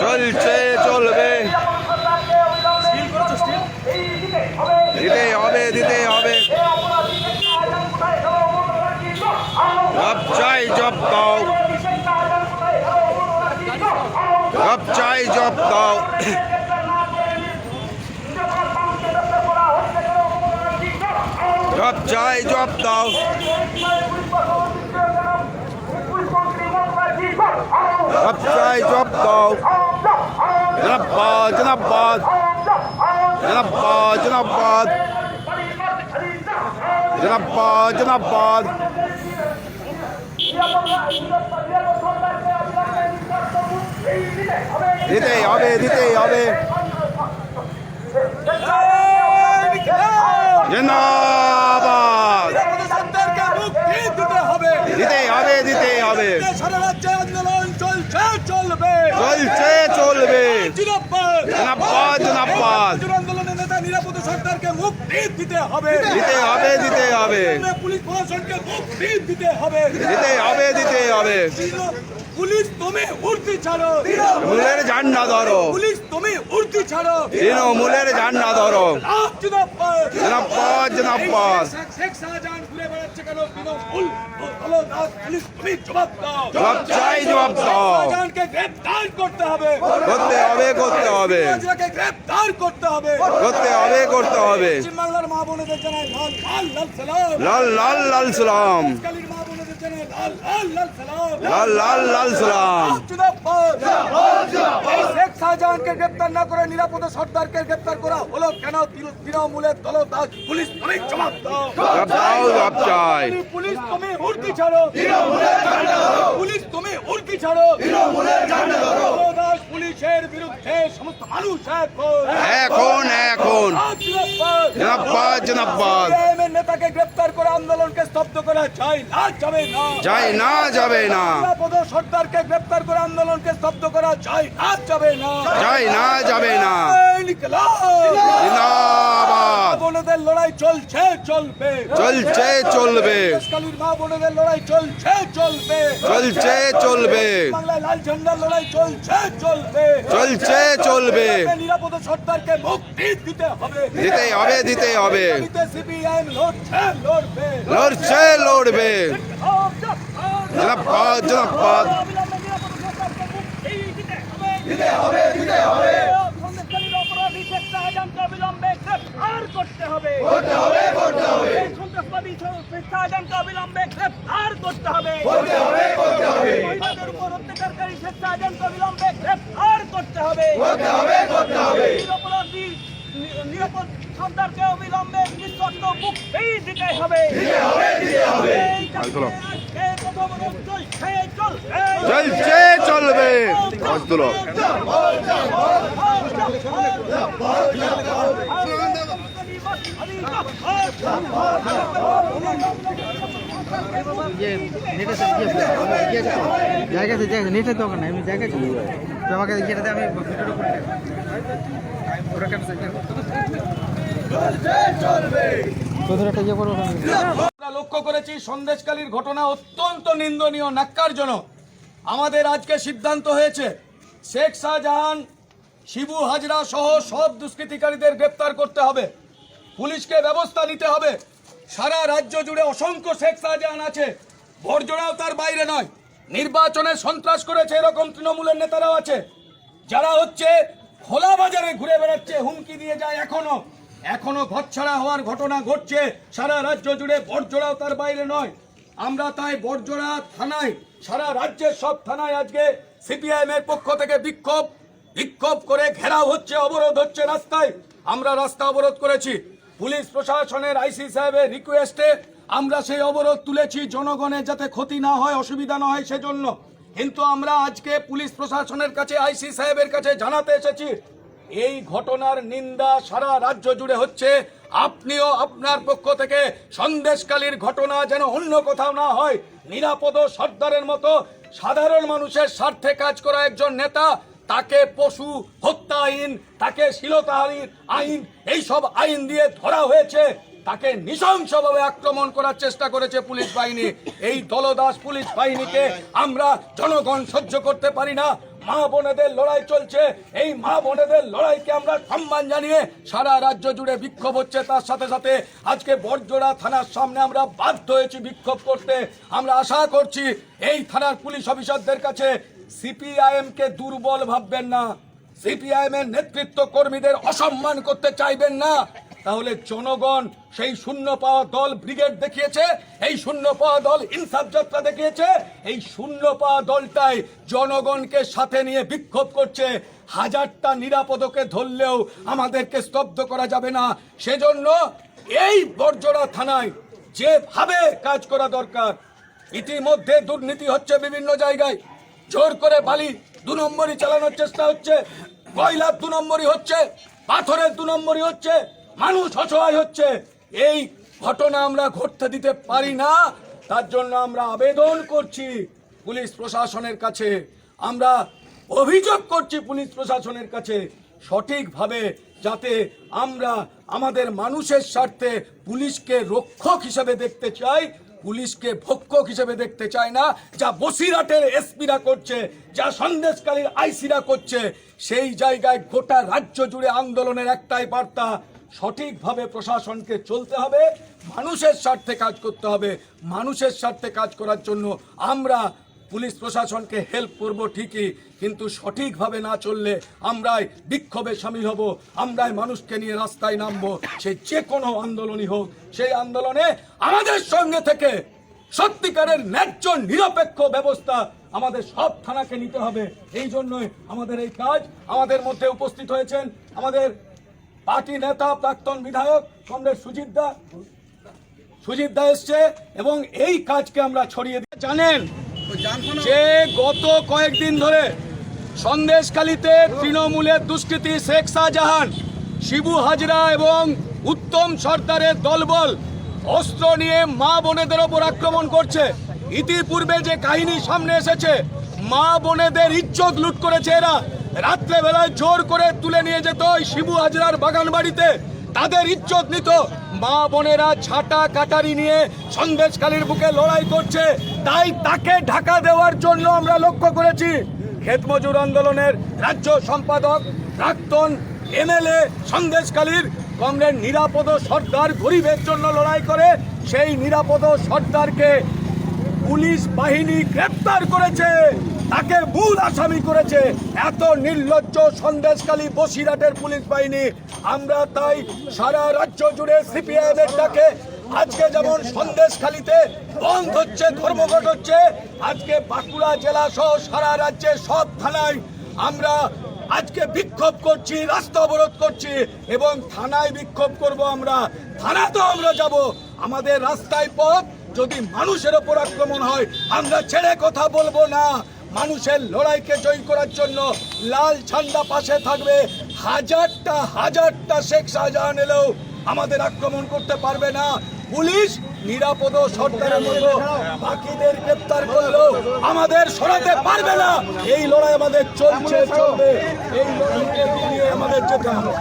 চলছে চলবে। দিতে হবে দিতে হবে। জব চাই জব দাও। জব চাই জব দাও। জব চাই জব দাও। জব চাই জব দাও জনাবাদ জনাবাদ জনাবাদ জনাবাদ জনাবাদ জনাবাদ দিতেই হবে। দিতেই হবে জিন্দাবাদ সরকারকে মুক্তি দিতে হবে দিতেই হবে দিতেই হবে সারা রাজ্যে আন্দোলন চলছে চলবে। চলছে চলবে। আন্দোলনের নেতা নিরাপদ সরকারকে মুক্তি দিতে হবে। দিতে হবে দিতে হবে। পুলিশ প্রশাসনকে মুক্তি দিতে হবে। দিতে হবে দিতে হবে। পুলিশ তুমি উর্দি ছাড়ো। মূলের ঝান্ডা ধরো। পুলিশ তুমি উর্দি ছাড়ো। তৃণমূলের ঝান্ডা ধরো। জনাবাদ জনাবাদ শেখ- শাহজাহান কেন তৃণমূল ভালো দাস পুলিশ তুমি জবাব দাও। জবাব চাই জবাব দাও। শাহজাহানকে গ্রেফতার করতে হবে। করতে হবে করতে হবে। রাজাকে গ্রেফতার করতে হবে। করতে হবে করতে হবে। পশ্চিমবাংলার মা বোনেদের জানাই লাল লাল লাল সালাম। লাল লাল লাল সালাম। কালীর মা বোনেদের জানাই লাল লাল লাল সালাম। লাল লাল লাল সালাম। জিন্দাবাদ। এই শেখ শাহজাহানকে গ্রেফতার না করে নিরাপদ সর্দারকে গ্রেপ্তার করা হলো কেন? তৃণ- তৃণমূলের দলদাস পুলিশ তুমি জবাব দাও। পুলিশ তুমি উর্দি ছাড়ো। পুলিশ তুমি উর্দি ছাড়ো। পুলিশের বিরুদ্ধে সমস্ত মানুষ এখন এখন এখন জিন্দাবাদ। CPIM নেতাকে গ্রেফতার করে আন্দোলনকে স্তব্ধ করা যায় না যাবে না। যাই না যাবে না। নিরাপদ সর্দারকে গ্রেফতার করে আন্দোলনকে স্তব্ধ করা যায় না যাবে না। যাই না যাবে না। জিন্দাবাদ। বোনেদের লড়াই চলছে চলবে। চলছে চলবে। দেশকালীর মা বোনেদের লড়াই চলছে চলবে। চলছে চলবে। বাংলায় লাল ঝান্ডার লড়াই চলছে চলবে। চলছে চলবে। নিরাপদ সর্দারকে মুক্তি দিতে হবে। দিতে হবে দিতে হবে। সিপিআইএম লড়ছে লড়বে। দিতে হবে দিতে হবে অবিলম্বে গ্রেফতার করতে হবে। করতে হবে করতে হবে। সন্ত্রাসবাদী অবিলম্বে গ্রেফতার করতে হবে। করতে হবে করতে হবে। মহিলাদের উপর অত্যাচারকারী শেখ অবিলম্বে গ্রেফতার করতে হবে। করতে হবে করতে হবে। অপরাধী নি- নিরাপদ সন্তানকে অবিলম্বে নিঃশর্ত মুক্তি দিতে হবে চলছে চলছে চলবে লক্ষ্য করেছি সন্দেশকালীর ঘটনা অত্যন্ত নিন্দনীয়, ন্যাক্কারজনক। আমাদের আজকে সিদ্ধান্ত হয়েছে, শেখ শাহজাহান, শিবু হাজরা সহ সব দুষ্কৃতিকারীদের গ্রেপ্তার করতে হবে। পুলিশকে ব্যবস্থা নিতে হবে। সারা রাজ্য জুড়ে অসংখ্য শেখ শাহজাহান আছে। বর্জনাও তার বাইরে নয়। নির্বাচনে সন্ত্রাস করেছে এরকম তৃণমূলের নেতারাও আছে। যারা হচ্ছে খোলা বাজারে ঘুরে বেড়াচ্ছে, হুমকি দিয়ে যায় এখনও। এখনও ঘরছাড়া হওয়ার ঘটনা ঘটছে। সারা রাজ্য জুড়ে বড়জোড়াও তার বাইরে নয়। আমরা তাই বড়জোড়া থানায়, সারা রাজ্যের সব থানায় আজকে সিপিআইএম এর পক্ষ থেকে বিক্ষোভ। বিক্ষোভ করে ঘেরাও হচ্ছে, অবরোধ হচ্ছে রাস্তায়। আমরা রাস্তা অবরোধ করেছি। পুলিশ প্রশাসনের আইসি সাহেবের রিকোয়েস্টে আমরা সেই অবরোধ তুলেছি জনগণের যাতে ক্ষতি না হয়, অসুবিধা না হয় সেজন্য। কিন্তু আমরা আজকে পুলিশ প্রশাসনের কাছে, আইসি সাহেবের কাছে জানাতে এসেছি, এই ঘটনার নিন্দা সারা রাজ্য জুড়ে হচ্ছে। আপনিও আপনার পক্ষ থেকে সন্দেশকালীর ঘটনা যেন অন্য কোথাও না হয়, নিরাপদ সর্দারের মতো সাধারণ মানুষের স্বার্থে কাজ করা একজন নেতা তাকে পশু হত্যা আইন, তাকে শিলতাহারির আইন, এইসব আইন দিয়ে ধরা হয়েছে। তাকে নৃশংসভাবে আক্রমণ করার চেষ্টা করেছে পুলিশ বাহিনী। এই দলদাস পুলিশ বাহিনীকে আমরা জনগণ সহ্য করতে পারি না। মা বোনেদের লড়াই চলছে। এই মা বোনেদের লড়াইকে আমরা সম্মান জানিয়ে সারা রাজ্য জুড়ে বিক্ষোভ হচ্ছে। তার সাথে সাথে আজকে বড়জোড়া থানার সামনে আমরা বাধ্য হয়েছি বিক্ষোভ করতে। আমরা আশা করছি এই থানার পুলিশ অফিসারদের কাছে সিপিআইএম কে দুর্বল ভাববেন না। সিপিআইএম এর নেতৃত্ব কর্মীদের অসম্মান করতে চাইবেন না। তাহলে জনগণ সেই শূন্য পাওয়া দল ব্রিগেড দেখিয়েছে, এই শূন্য পাওয়া দল ইনসাফ যাত্রা দেখিয়েছে, এই শূন্য পাওয়া দলটাই জনগণকে সাথে নিয়ে বিক্ষোভ করছে। হাজারটা নিরাপদকে ধরলেও আমাদেরকে স্তব্ধ করা যাবে না। সেজন্য এই বর্জরা থানায় যেভাবে কাজ করা দরকার, ইতিমধ্যে দুর্নীতি হচ্ছে বিভিন্ন জায়গায়। জোর করে বালি দু নম্বরই চালানোর চেষ্টা হচ্ছে কয়লার দু নম্বরই হচ্ছে, পাথরের দু নম্বরই হচ্ছে, মানুষ অসহায় হচ্ছে। এই ঘটনা আমরা ঘটতে দিতে পারি না, তার জন্য আমরা আবেদন করছি পুলিশ প্রশাসনের কাছে। আমরা অভিযোগ করছি পুলিশ প্রশাসনের কাছে সঠিকভাবে যাতে আমরা আমাদের মানুষের স্বার্থে পুলিশকে রক্ষক হিসেবে দেখতে চাই পুলিশকে ভক্ষক হিসেবে দেখতে চায় না, যা বসিরহাটের এসপিরা করছে, যা সন্দেশকালীর আইসিরা করছে। সেই জায়গায় গোটা রাজ্য জুড়ে আন্দোলনের একটাই বার্তা, সঠিকভাবে প্রশাসনকে চলতে হবে, মানুষের স্বার্থে কাজ করতে হবে। মানুষের স্বার্থে কাজ করার জন্য আমরা পুলিশ প্রশাসনকে হেল্প করব ঠিকই, কিন্তু সঠিকভাবে না চললে আমরাই বিক্ষোভে সামিল হব, আমরাই মানুষকে নিয়ে রাস্তায় নামবো। সে যে কোনো আন্দোলনই হোক, সেই আন্দোলনে আমাদের সঙ্গে থেকে সত্যিকারের ন্যায্য নিরপেক্ষ ব্যবস্থা আমাদের সব থানাকে নিতে হবে। এই জন্যই আমাদের এই কাজ আমাদের মধ্যে উপস্থিত হয়েছেন আমাদের পার্টি নেতা, প্রাক্তন বিধায়ক কমরেড সুজিত দা। সুজিত দা এসছে এবং এই কাজকে আমরা ছড়িয়ে দিয়ে জানেন যে গত কয়েকদিন ধরে সন্দেশখালীতে তৃণমূলের দুষ্কৃতী শেখ শাহজাহান, শিবু হাজরা এবং উত্তম সর্দারের দলবল অস্ত্র নিয়ে মা বোনেদের ওপর আক্রমণ করছে। ইতিপূর্বে যে কাহিনী সামনে এসেছে, মা বোনেদের ইজ্জত লুট করেছে এরা। রাত্রে বেলায় জোর করে তুলে নিয়ে যেত শিবু হাজরার বাগান বাড়িতে তাদের ইজ্জত নিত। মা বোনেরা ছাটা কাটারি নিয়ে সন্দেশকালীর বুকে লড়াই করছে। তাই তাকে ঢাকা দেওয়ার জন্য আমরা লক্ষ্য করেছি। ক্ষেত মজুর আন্দোলনের রাজ্য সম্পাদক, প্রাক্তন এমএলএ সন্দেশকালীর কমরেড নিরাপদ সর্দার গরিবের জন্য লড়াই করে। সেই নিরাপদ সর্দারকে পুলিশ বাহিনী গ্রেপ্তার করেছে। তাকে মূল আসামি করেছে। এত নির্লজ্জ সন্দেশকালী বসিরহাটের পুলিশ বাহিনী। আমরা তাই সারা রাজ্য জুড়ে সিপিআইএম এর ডাকে। আজকে যেমন সন্দেশখালীতে বন্ধ হচ্ছে, ধর্মঘট হচ্ছে, আজকে বাঁকুড়া জেলা সহ সারা রাজ্যে সব থানায় আমরা আজকে বিক্ষোভ করছি, রাস্তা অবরোধ করছি এবং থানায় বিক্ষোভ করব আমরা। থানাতেও আমরা যাব। আমাদের রাস্তায় পথ, যদি মানুষের ওপর আক্রমণ হয়, আমরা ছেড়ে কথা বলব না। মানুষের লড়াইকে জয় করার জন্য লাল ঝান্ডা পাশে থাকবে। হাজারটা হাজারটা শেখ শাহজাহান এলেও আমাদের আক্রমণ করতে পারবে না। পুলিশ নিরাপদ সরকারের মতো বাকিদের গ্রেপ্তার করলেও আমাদের সরাতে পারবে না। এই লড়াই আমাদের চলছে, চলবে। এই লড়াইকে আমাদের যেতে হবে।